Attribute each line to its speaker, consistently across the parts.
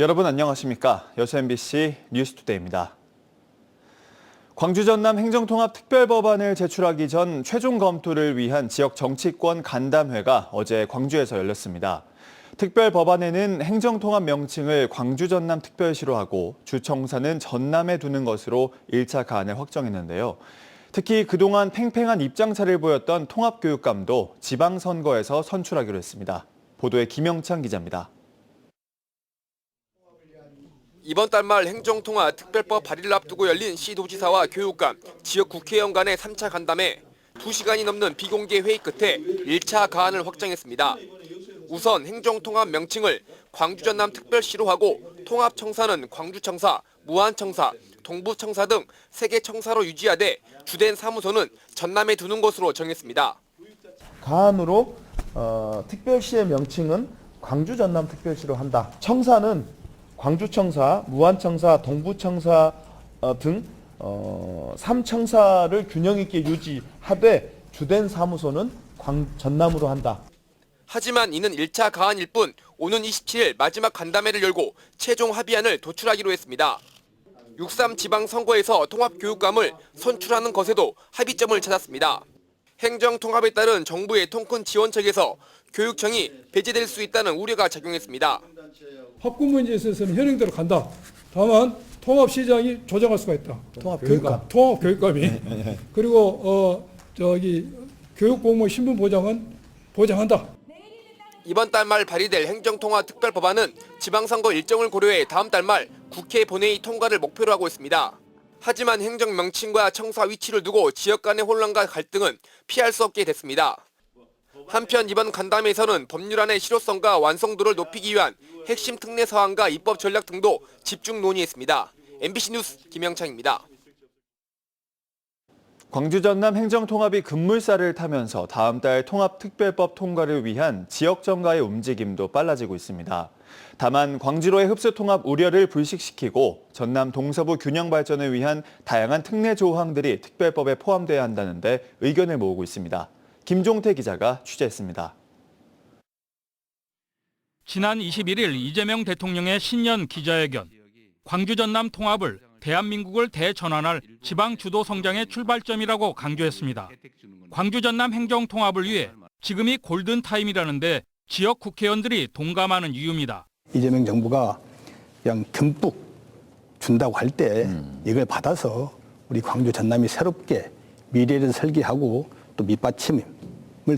Speaker 1: 여러분 안녕하십니까? 여수 MBC 뉴스투데이입니다. 광주 전남 행정통합특별법안을 제출하기 전 최종 검토를 위한 지역 정치권 간담회가 어제 광주에서 열렸습니다. 특별 법안에는 행정통합 명칭을 광주 전남 특별시로 하고 주청사는 전남에 두는 것으로 1차 가안을 확정했는데요. 특히 그동안 팽팽한 입장차를 보였던 통합교육감도 지방선거에서 선출하기로 했습니다. 보도에 김영창 기자입니다.
Speaker 2: 이번 달 말 행정통합 특별법 발의를 앞두고 열린 시도지사와 교육감, 지역 국회의원 간의 3차 간담회 2시간이 넘는 비공개 회의 끝에 1차 가안을 확정했습니다. 우선 행정통합 명칭을 광주 전남 특별시로 하고 통합청사는 광주청사, 무안청사, 동부청사 등 3개 청사로 유지하되 주된 사무소는 전남에 두는 것으로 정했습니다.
Speaker 3: 가안으로 어, 특별시의 명칭은 광주 전남 특별시로 한다. 청사는 광주청사, 무안청사, 동부청사 어, 등 어, 3청사를 균형 있게 유지하되 주된 사무소는 광, 전남으로 한다.
Speaker 2: 하지만 이는 1차 가안일 뿐 오는 27일 마지막 간담회를 열고 최종 합의안을 도출하기로 했습니다. 6.3 지방선거에서 통합교육감을 선출하는 것에도 합의점을 찾았습니다. 행정통합에 따른 정부의 통큰 지원책에서 교육청이 배제될 수 있다는 우려가 작용했습니다.
Speaker 4: 학군 문제에 있어서는 현행대로 간다. 다만 통합시장이 조정할 수가 있다.
Speaker 3: 통합교육감.
Speaker 4: 통합교육감이. 그리고 어 저기 교육공무원 신분 보장은 보장한다.
Speaker 2: 이번 달 말 발의될 행정통합 특별법안은 지방선거 일정을 고려해 다음 달 말 국회 본회의 통과를 목표로 하고 있습니다. 하지만 행정 명칭과 청사 위치를 두고 지역 간의 혼란과 갈등은 피할 수 없게 됐습니다. 한편 이번 간담회에서는 법률안의 실효성과 완성도를 높이기 위한 핵심 특례 사항과 입법 전략 등도 집중 논의했습니다. MBC 뉴스 김영창입니다.
Speaker 1: 광주 전남 행정통합이 급물살을 타면서 다음 달 통합특별법 통과를 위한 지역 정가의 움직임도 빨라지고 있습니다. 다만 광주로의 흡수 통합 우려를 불식시키고 전남 동서부 균형 발전을 위한 다양한 특례 조항들이 특별법에 포함돼야 한다는데 의견을 모으고 있습니다. 김종태 기자가 취재했습니다.
Speaker 5: 지난 21일 이재명 대통령의 신년 기자회견. 광주 전남 통합을 대한민국을 대전환할 지방 주도 성장의 출발점이라고 강조했습니다. 광주 전남 행정 통합을 위해 지금이 골든 타임이라는데 지역 국회의원들이 동감하는 이유입니다.
Speaker 6: 이재명 정부가 그냥 듬뿍 준다고 할 때 이걸 받아서 우리 광주 전남이 새롭게 미래를 설계하고 또 밑받침을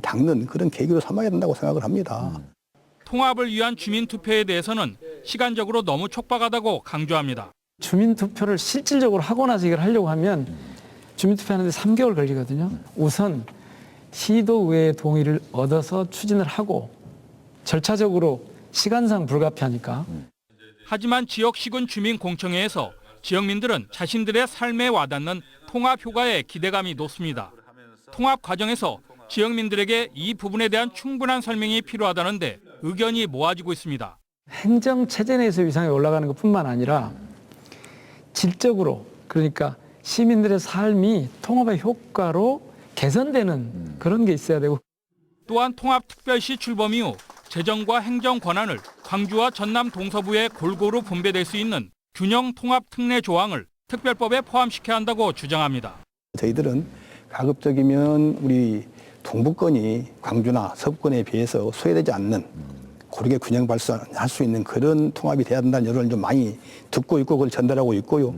Speaker 6: 닦는 그런 계기로 삼아야 된다고 생각을 합니다.
Speaker 5: 통합을 위한 주민 투표에 대해서는 시간적으로 너무 촉박하다고 강조합니다.
Speaker 7: 주민 투표를 실질적으로 하고 나서 이걸 하려고 하면 주민 투표하는데 3개월 걸리거든요. 우선 시도의회 동의를 얻어서 추진을 하고 절차적으로 시간상 불가피하니까
Speaker 5: 하지만 지역 시군 주민 공청회에서 지역민들은 자신들의 삶에 와닿는 통합 효과에 기대감이 높습니다. 통합 과정에서 지역민들에게 이 부분에 대한 충분한 설명이 필요하다는데 의견이 모아지고 있습니다.
Speaker 7: 행정 체제 내에서 위상이 올라가는 것뿐만 아니라 질적으로 그러니까 시민들의 삶이 통합의 효과로 개선되는 그런 게 있어야 되고
Speaker 5: 또한 통합특별시 출범 이후 재정과 행정 권한을 광주와 전남 동서부에 골고루 분배될 수 있는 균형 통합 특례 조항을 특별법에 포함시켜야 한다고 주장합니다.
Speaker 6: 저희들은 가급적이면 우리 동부권이 광주나 서부권에 비해서 소외되지 않는 고르게 균형 발전할 수 있는 그런 통합이 돼야 된다는 여론을 좀 많이 듣고 있고 그걸 전달하고 있고요.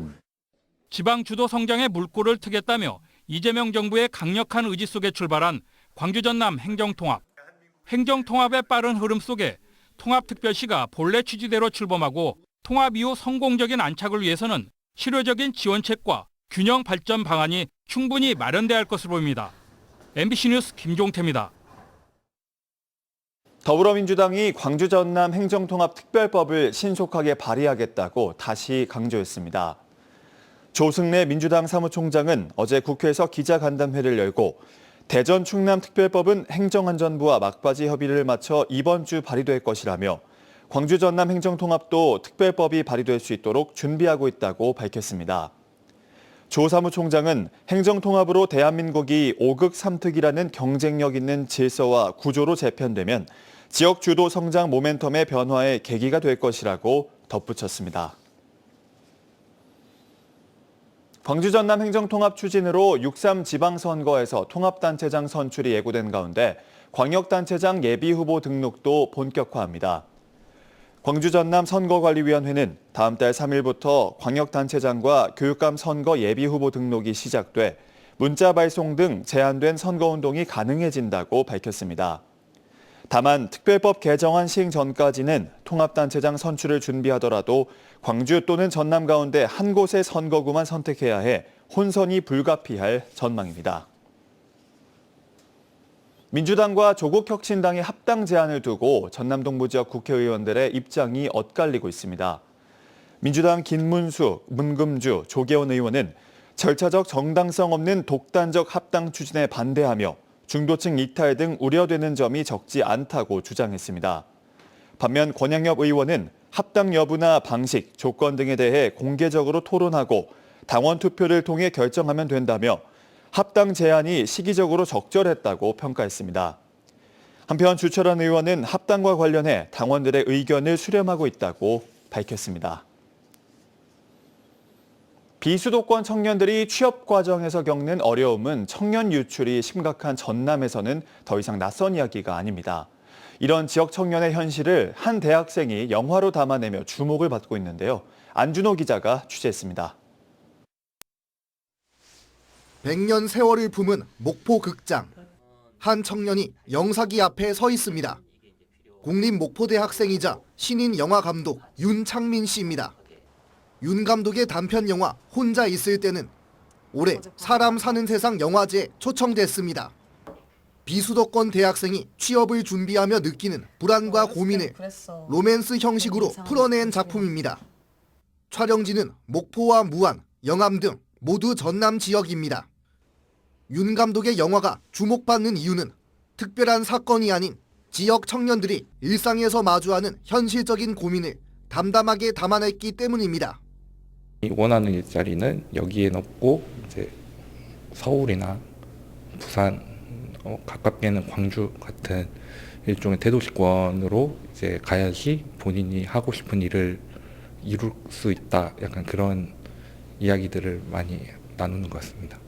Speaker 5: 지방 주도 성장의 물꼬를 트겠다며 이재명 정부의 강력한 의지 속에 출발한 광주 전남 행정통합. 행정통합의 빠른 흐름 속에 통합특별시가 본래 취지대로 출범하고 통합 이후 성공적인 안착을 위해서는 실효적인 지원책과 균형 발전 방안이 충분히 마련돼야 할 것으로 보입니다. MBC 뉴스 김종태입니다.
Speaker 1: 더불어민주당이 광주 전남 행정통합 특별법을 신속하게 발의하겠다고 다시 강조했습니다. 조승래 민주당 사무총장은 어제 국회에서 기자간담회를 열고 대전 충남 특별법은 행정안전부와 막바지 협의를 마쳐 이번 주 발의될 것이라며 광주 전남 행정통합도 특별법이 발의될 수 있도록 준비하고 있다고 밝혔습니다. 조 사무총장은 행정통합으로 대한민국이 5극 3특이라는 경쟁력 있는 질서와 구조로 재편되면 지역 주도 성장 모멘텀의 변화의 계기가 될 것이라고 덧붙였습니다. 광주 전남 행정통합 추진으로 6.3 지방선거에서 통합단체장 선출이 예고된 가운데 광역단체장 예비후보 등록도 본격화합니다. 광주 전남 선거관리위원회는 다음 달 3일부터 광역단체장과 교육감 선거 예비후보 등록이 시작돼 문자 발송 등 제한된 선거운동이 가능해진다고 밝혔습니다. 다만 특별법 개정안 시행 전까지는 통합단체장 선출을 준비하더라도 광주 또는 전남 가운데 한 곳의 선거구만 선택해야 해 혼선이 불가피할 전망입니다. 민주당과 조국혁신당의 합당 제안을 두고 전남 동부 지역 국회의원들의 입장이 엇갈리고 있습니다. 민주당 김문수, 문금주, 조계원 의원은 절차적 정당성 없는 독단적 합당 추진에 반대하며 중도층 이탈 등 우려되는 점이 적지 않다고 주장했습니다. 반면 권양엽 의원은 합당 여부나 방식, 조건 등에 대해 공개적으로 토론하고 당원 투표를 통해 결정하면 된다며 합당 제안이 시기적으로 적절했다고 평가했습니다. 한편 주철한 의원은 합당과 관련해 당원들의 의견을 수렴하고 있다고 밝혔습니다. 비수도권 청년들이 취업 과정에서 겪는 어려움은 청년 유출이 심각한 전남에서는 더 이상 낯선 이야기가 아닙니다. 이런 지역 청년의 현실을 한 대학생이 영화로 담아내며 주목을 받고 있는데요. 안준호 기자가 취재했습니다.
Speaker 8: 100년 세월을 품은 목포 극장. 한 청년이 영사기 앞에 서 있습니다. 국립 목포대 학생이자 신인 영화 감독 윤창민 씨입니다. 윤 감독의 단편 영화 혼자 있을 때는 올해 사람 사는 세상 영화제에 초청됐습니다. 비수도권 대학생이 취업을 준비하며 느끼는 불안과 고민을 로맨스 형식으로 풀어낸 작품입니다. 촬영지는 목포와 무안, 영암 등 모두 전남 지역입니다. 윤 감독의 영화가 주목받는 이유는 특별한 사건이 아닌 지역 청년들이 일상에서 마주하는 현실적인 고민을 담담하게 담아냈기 때문입니다.
Speaker 9: 원하는 일자리는 여기엔 없고 이제 서울이나 부산 어, 가깝게는 광주 같은 일종의 대도시권으로 이제 가야지 본인이 하고 싶은 일을 이룰 수 있다 약간 그런 이야기들을 많이 나누는 것 같습니다.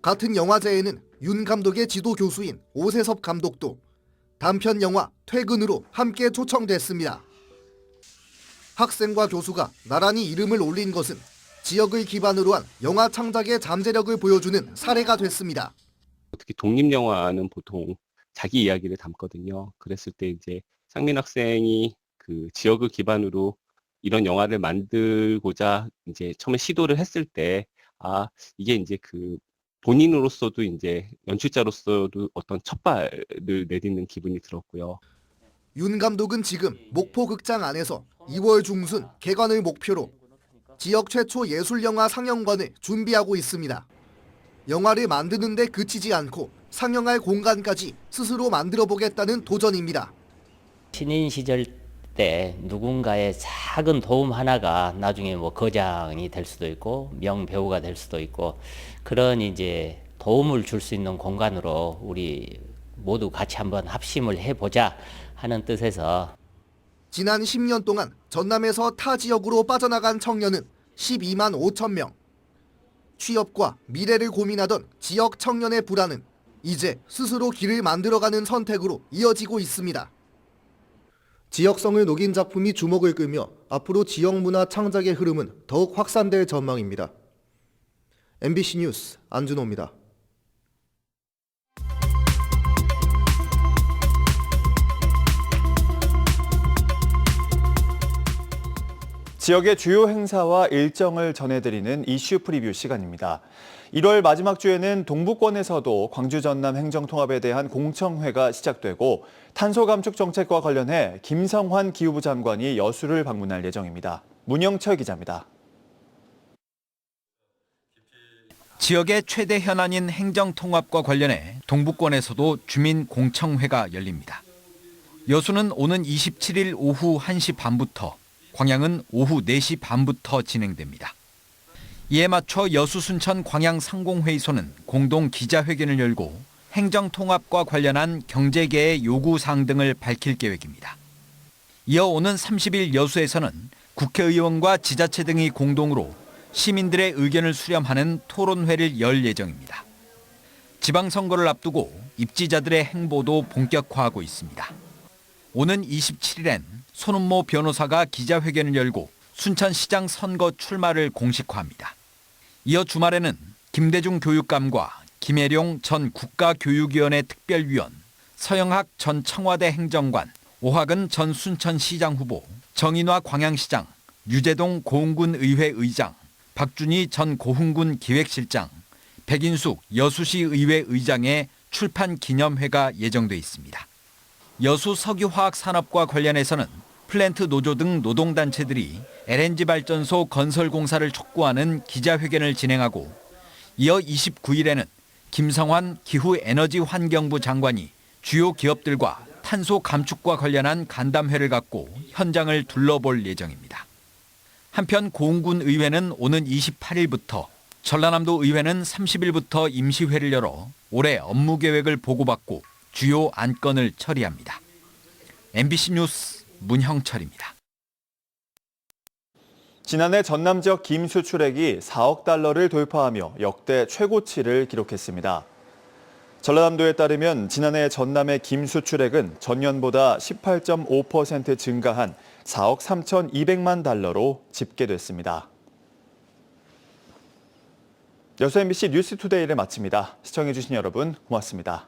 Speaker 8: 같은 영화제에는 윤 감독의 지도 교수인 오세섭 감독도 단편 영화 퇴근으로 함께 초청됐습니다. 학생과 교수가 나란히 이름을 올린 것은 지역을 기반으로 한 영화 창작의 잠재력을 보여주는 사례가 됐습니다.
Speaker 10: 특히 독립 영화는 보통 자기 이야기를 담거든요. 그랬을 때 이제 상민 학생이 그 지역을 기반으로 이런 영화를 만들고자 이제 처음에 시도를 했을 때, 아, 이게 이제 그 본인으로서도 이제 연출자로서도 어떤 첫발을 내딛는 기분이 들었고요.
Speaker 8: 윤 감독은 지금 목포 극장 안에서 2월 중순 개관을 목표로 지역 최초 예술 영화 상영관을 준비하고 있습니다. 영화를 만드는 데 그치지 않고 상영할 공간까지 스스로 만들어 보겠다는 도전입니다.
Speaker 11: 신인 시절 때 누군가의 작은 도움 하나가 나중에 뭐 거장이 될 수도 있고 명배우가 될 수도 있고 그런 이제 도움을 줄 수 있는 공간으로 우리 모두 같이 한번 합심을 해보자 하는 뜻에서
Speaker 8: 지난 10년 동안 전남에서 타 지역으로 빠져나간 청년은 12만 5천 명. 취업과 미래를 고민하던 지역 청년의 불안은 이제 스스로 길을 만들어가는 선택으로 이어지고 있습니다. 지역성을 녹인 작품이 주목을 끌며 앞으로 지역 문화 창작의 흐름은 더욱 확산될 전망입니다. MBC 뉴스 안준호입니다.
Speaker 1: 지역의 주요 행사와 일정을 전해드리는 이슈 프리뷰 시간입니다. 1월 마지막 주에는 동부권에서도 광주 전남 행정통합에 대한 공청회가 시작되고 탄소 감축 정책과 관련해 김성환 기후부 장관이 여수를 방문할 예정입니다. 문영철 기자입니다.
Speaker 12: 지역의 최대 현안인 행정통합과 관련해 동부권에서도 주민 공청회가 열립니다. 여수는 오는 27일 오후 1시 반부터, 광양은 오후 4시 반부터 진행됩니다. 이에 맞춰 여수 순천 광양 상공회의소는 공동 기자회견을 열고 행정 통합과 관련한 경제계의 요구 사항 등을 밝힐 계획입니다. 이어 오는 30일 여수에서는 국회의원과 지자체 등이 공동으로 시민들의 의견을 수렴하는 토론회를 열 예정입니다. 지방선거를 앞두고 입지자들의 행보도 본격화하고 있습니다. 오는 27일엔 손은모 변호사가 기자회견을 열고 순천시장 선거 출마를 공식화합니다. 이어 주말에는 김대중 교육감과 김혜룡 전 국가교육위원회 특별위원, 서영학 전 청와대 행정관, 오학은 전 순천시장 후보, 정인화 광양시장, 유재동 고흥군 의회 의장, 박준희 전 고흥군 기획실장, 백인숙 여수시 의회 의장의 출판 기념회가 예정돼 있습니다. 여수 석유화학 산업과 관련해서는 플랜트 노조 등 노동단체들이 LNG 발전소 건설 공사를 촉구하는 기자회견을 진행하고 이어 29일에는 김성환 기후에너지 환경부 장관이 주요 기업들과 탄소 감축과 관련한 간담회를 갖고 현장을 둘러볼 예정입니다. 한편 고흥군 의회는 오는 28일부터 전라남도 의회는 30일부터 임시회를 열어 올해 업무 계획을 보고받고 주요 안건을 처리합니다. MBC 뉴스 문형철입니다.
Speaker 1: 지난해 전남 지역 김 수출액이 4억 달러를 돌파하며 역대 최고치를 기록했습니다. 전라남도에 따르면 지난해 전남의 김 수출액은 전년보다 18.5% 증가한 4억 3,200만 달러로 집계됐습니다. 여수 MBC 뉴스투데이를 마칩니다. 시청해주신 여러분 고맙습니다.